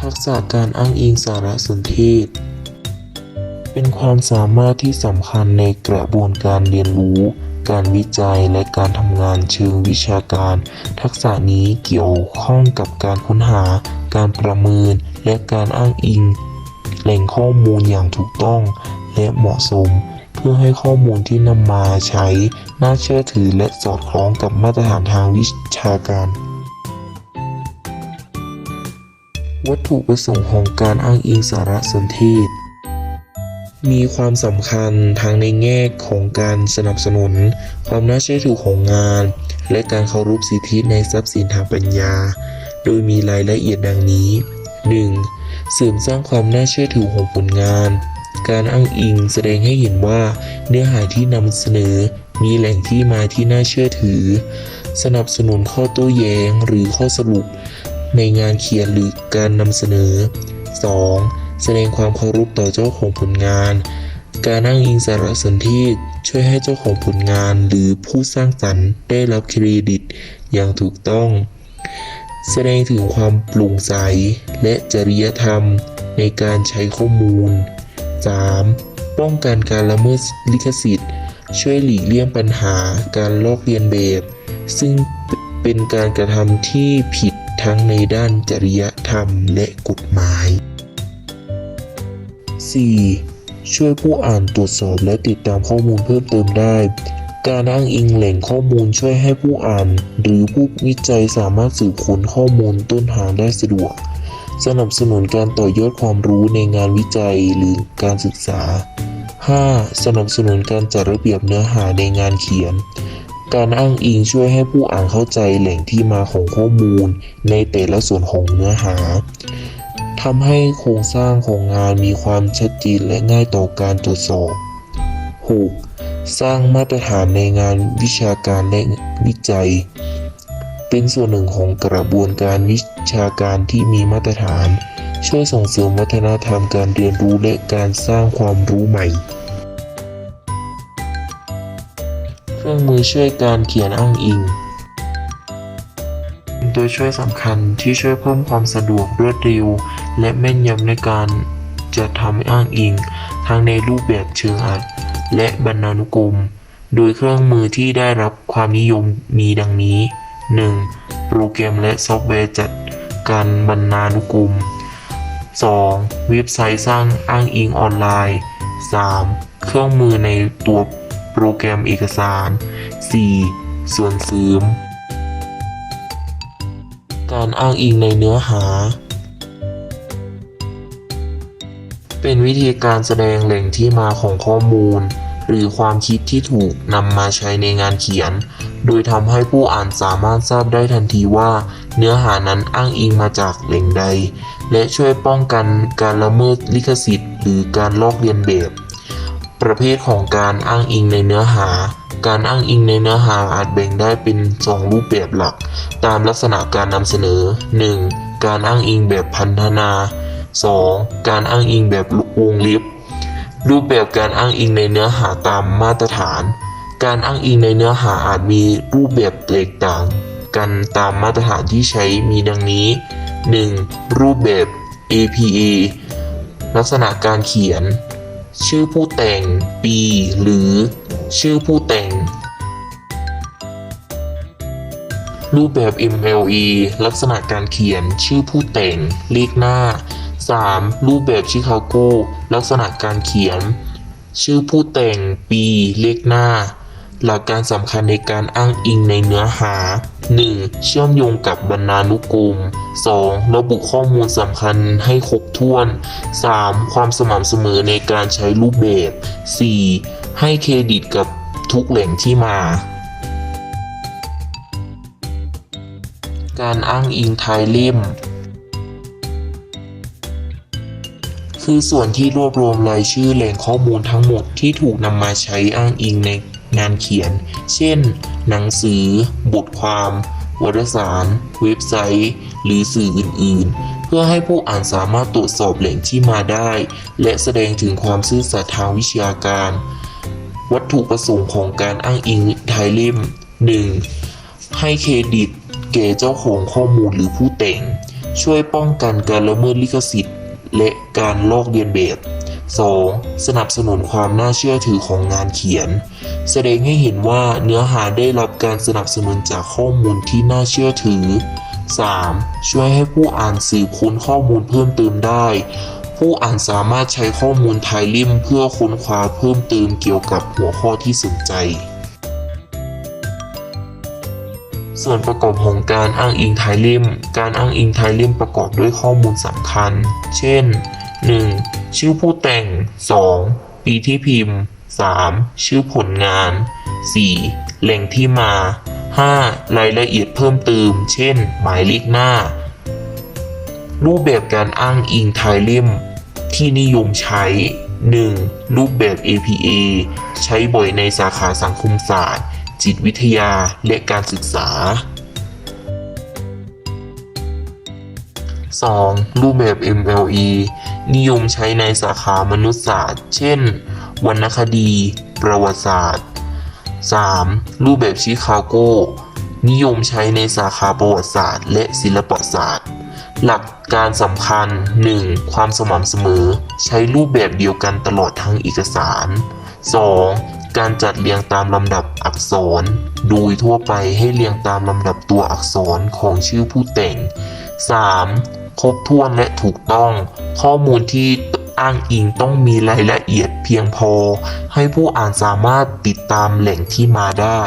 ทักษะการอ้างอิงสารสนเทศ เป็นความสามารถที่สำคัญในกระบวนการเรียนรู้ การวิจัยและการทำงานเชิงวิชาการ ทักษะนี้เกี่ยวข้องกับการค้นหา การประเมิน และการอ้างอิง แหล่งข้อมูลอย่างถูกต้องและเหมาะสม เพื่อให้ข้อมูลที่นำมาใช้น่าเชื่อถือและสอดคล้องกับมาตรฐานทางวิชาการ วัตถุประสงค์ของการอ้างอิงสารสนเทศ มีความสำคัญทั้งในแง่ของการสนับสนุน ความน่าเชื่อถือของงาน และการเคารพสิทธิในทรัพย์สินทางปัญญา โดยมีรายละเอียดดังนี้ 1. เสริมสร้างความน่าเชื่อถือของผลงาน การอ้างอิงแสดงให้เห็นว่าเนื้อหาที่นำเสนอมีแหล่งที่มาที่น่าเชื่อถือ สนับสนุนข้อโต้แย้งหรือข้อสรุป ในงานเขียนหรือการนำเสนอ 2. แสดงความเคารพต่อเจ้าของผลงาน การอ้างอิงสารสนเทศช่วยให้เจ้าของผลงานหรือผู้สร้างสรรค์ได้รับเครดิตอย่างถูกต้อง แสดงถึงความโปร่งใส และจริยธรรมในการใช้ข้อมูล 3. ป้องกันการละเมิดลิขสิทธิ์ ช่วยหลีกเลี่ยงปัญหาการลอกเลียนแบบ ซึ่งเป็นการกระทำที่ผิด ทั้งในด้านจริยธรรมและกฎหมาย 4. ช่วยผู้อ่านตรวจสอบและติดตามข้อมูลเพิ่มเติมได้ การอ้างอิงแหล่งข้อมูลช่วยให้ผู้อ่าน หรือผู้วิจัยสามารถสืบค้นข้อมูลต้นทางได้สะดวก สนับสนุนการต่อยอดความรู้ในงานวิจัยหรือการศึกษา 5. สนับสนุนการจัดระเบียบเนื้อหาในงานเขียน การอ้างอิงช่วยให้ผู้อ่านเข้าใจแหล่งที่มาของข้อมูล ในแต่ละส่วนของเนื้อหาทำให้โครงสร้างของงานมีความชัดเจนและง่ายต่อการตรวจสอบ 6. สร้างมาตรฐานในงานวิชาการและวิจัย เป็นส่วนหนึ่งของกระบวนการวิชาการที่มีมาตรฐาน ช่วยส่งเสริมวัฒนธรรมการเรียนรู้และการสร้างความรู้ใหม่ เครื่องมือช่วยการเขียนอ้างอิงเป็นตัวช่วยสำคัญที่ช่วยเพิ่มความสะดวกรวดเร็ว และแม่นยำในการจะทำอ้างอิง ทั้งในรูปแบบเชิงอัด และบรรณานุกรม โดยเครื่องมือที่ได้รับความนิยมมีดังนี้ 1. โปรแกรมและซอฟต์แวร์จัดการบรรณานุกรม 2. เว็บไซต์สร้างอ้างอิงออนไลน์ 3. เครื่องมือในตัว โปรแกรมเอกสาร 4. ส่วนเสริม การอ้างอิงในเนื้อหา เป็นวิธีการแสดงแหล่งที่มาของข้อมูล หรือความคิดที่ถูกนำมาใช้ในงานเขียน โดยทำให้ผู้อ่านสามารถทราบได้ทันทีว่า เนื้อหานั้นอ้างอิงมาจากแหล่งใด และช่วยป้องกันการละเมิดลิขสิทธิ์ หรือการลอกเลียนแบบ ประเภทของการอ้างอิงในเนื้อหา การอ้างอิงในเนื้อหาอาจแบ่งได้เป็น 2 รูปแบบหลัก ตามลักษณะการนำเสนอ 1. การอ้างอิงแบบพันธนา 2. การอ้างอิงแบบวงเล็บรูปแบบการอ้างอิงในเนื้อหาตามมาตรฐาน การอ้างอิงในเนื้อหาอาจมีรูปแบบแตกต่าง กันตามมาตรฐานที่ใช้มีดังนี้ 1. รูปแบบ APA ลักษณะการเขียน ชื่อผู้แต่งปีหรือ ชื่อผู้แต่ง รูปแบบ MLE ลักษณะการเขียนชื่อผู้แต่งเลขหน้า 3. รูปแบบชิคาโก ลักษณะการเขียน ชื่อผู้แต่งปีเลขหน้า หลักการสำคัญในการอ้างอิงในเนื้อหา 1. เชื่อมโยงกับบรรณานุกรม 2. ระบุข้อมูลสำคัญให้ครบถ้วน 3. ความสม่ำเสมอในการใช้รูปแบบ 4. ให้เครดิตกับทุกแหล่งที่มา การอ้างอิงท้ายเล่มคือส่วนที่รวบรวมรายชื่อแหล่งข้อมูลทั้งหมดที่ถูกนำมาใช้อ้างอิงใน งานเขียน เช่น หนังสือ บทความ วารสาร เว็บไซต์ หรือสื่ออื่น ๆ เพื่อให้ผู้อ่านสามารถตรวจสอบแหล่งที่มาได้ และแสดงถึงความซื่อสัตย์ทางวิชาการ วัตถุประสงค์ของการอ้างอิงท้ายเล่ม 1. ให้เครดิตแก่เจ้าของข้อมูลหรือผู้แต่ง ช่วยป้องกันการละเมิดลิขสิทธิ์ และการลอกเลียนแบบ 2. สนับสนุนความน่าเชื่อถือของงานเขียน แสดงให้เห็นว่าเนื้อหาได้รับการสนับสนุนจากข้อมูลที่น่าเชื่อถือ 3. ช่วยให้ผู้อ่านสืบค้นข้อมูลเพิ่มเติมได้ ผู้อ่านสามารถใช้ข้อมูลไทยลิมเพื่อค้นคว้าเพิ่มเติมเกี่ยวกับหัวข้อที่สนใจ ส่วนประกอบของการอ้างอิงไทยล่มการอ้างอิงไทยล่มประกอบด้วยข้อมูลสำคัญ เช่น 1. ชื่อผู้แต่ง 2. ปีที่พิมพ์ 3. ชื่อผลงาน 4. แหล่งที่มา 5. รายละเอียดเพิ่มเติม เช่น หมายเลขหน้า รูปแบบการอ้างอิงไทยเล่ม ที่นิยมใช้ 1. รูปแบบ APA ใช้บ่อยในสาขาสังคมศาสตร์ จิตวิทยาและการศึกษา 2. รูปแบบ MLE นิยมใช้ในสาขามนุษยศาสตร์ เช่น วรรณคดี ประวัติศาสตร์ 3. รูปแบบชิคาโก นิยมใช้ในสาขาประวัติศาสตร์ และศิลปศาสตร์ หลักการสำคัญ 1. ความสม่ำเสมอ ใช้รูปแบบเดียวกันตลอดทั้งเอกสาร 2. การจัดเรียงตามลำดับอักษร โดยทั่วไปให้เรียงตามลำดับตัวอักษรของชื่อผู้แต่ง 3. ครบถ้วนและถูกต้อง ข้อมูลที่อ้างอิงต้องมีรายละเอียดเพียงพอ ให้ผู้อ่านสามารถติดตามแหล่งที่มาได้